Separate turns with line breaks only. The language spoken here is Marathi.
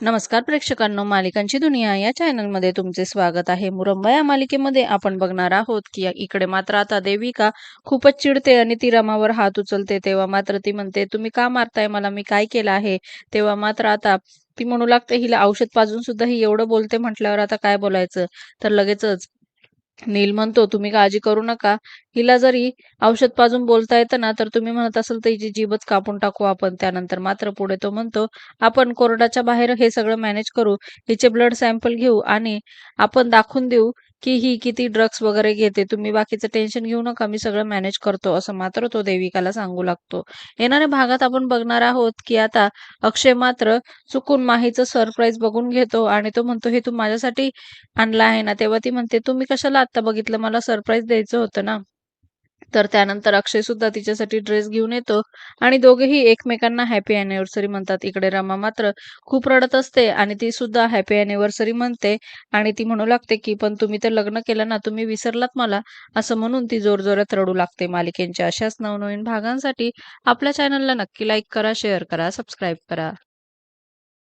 नमस्कार प्रेक्षकांनो मालिकांची दुनिया या चॅनलमध्ये तुमचे स्वागत आहे. मुरंबा या मालिकेमध्ये आपण बघणार आहोत की इकडे मात्र आता देविका खूपच चिडते आणि ती रमावर हात उचलते. तेव्हा मात्र ती म्हणते तुम्ही का मारताय मला? मी काय केलं आहे? तेव्हा मात्र आता ती म्हणू लागते हिला औषध पाजून सुद्धा ही एवढं बोलते म्हटल्यावर आता काय बोलायचं? तर लगेचच नील म्हणतो तुम्ही काळजी करू नका. हिला जरी औषध पाजून बोलता येतं ना तर तुम्ही म्हणत असाल तर हिची जीभच कापून टाकू आपण. त्यानंतर मात्र पुढे तो म्हणतो आपण कोर्टाच्या बाहेर हे सगळं मॅनेज करू. हिचे ब्लड सॅम्पल घेऊ आणि आपण दाखवून देऊ की ही किती ड्रग्स वगैरे घेते तुम्ही बाकीचं टेन्शन घेऊ नका मी सगळं मॅनेज करतो असं मात्र तो देविकाला सांगू लागतो. येणाऱ्या भागात आपण बघणार आहोत की आता अक्षय मात्र चुकून माहीचं सरप्राईज बघून घेतो आणि तो म्हणतो हे तू माझ्यासाठी आणलं आहे ना? तेव्हा ती म्हणते तुम्ही कशाला आता बघितलं? मला सरप्राईज द्यायचं होतं ना. तर त्यानंतर अक्षय सुद्धा तिच्यासाठी ड्रेस घेऊन येतो आणि दोघेही एकमेकांना हॅपी अॅनिव्हर्सरी म्हणतात. इकडे रमा मात्र खूप रडत असते आणि ती सुद्धा हॅपी अॅनिव्हर्सरी म्हणते आणि ती म्हणू लागते की पण तुम्ही तर लग्न केलं ना तुम्ही विसरलात मला. असं म्हणून ती जोरजोरात रडू लागते. मालिकेंच्या अशाच नवनवीन भागांसाठी आपल्या चॅनलला नक्की लाईक करा शेअर करा सबस्क्राईब करा.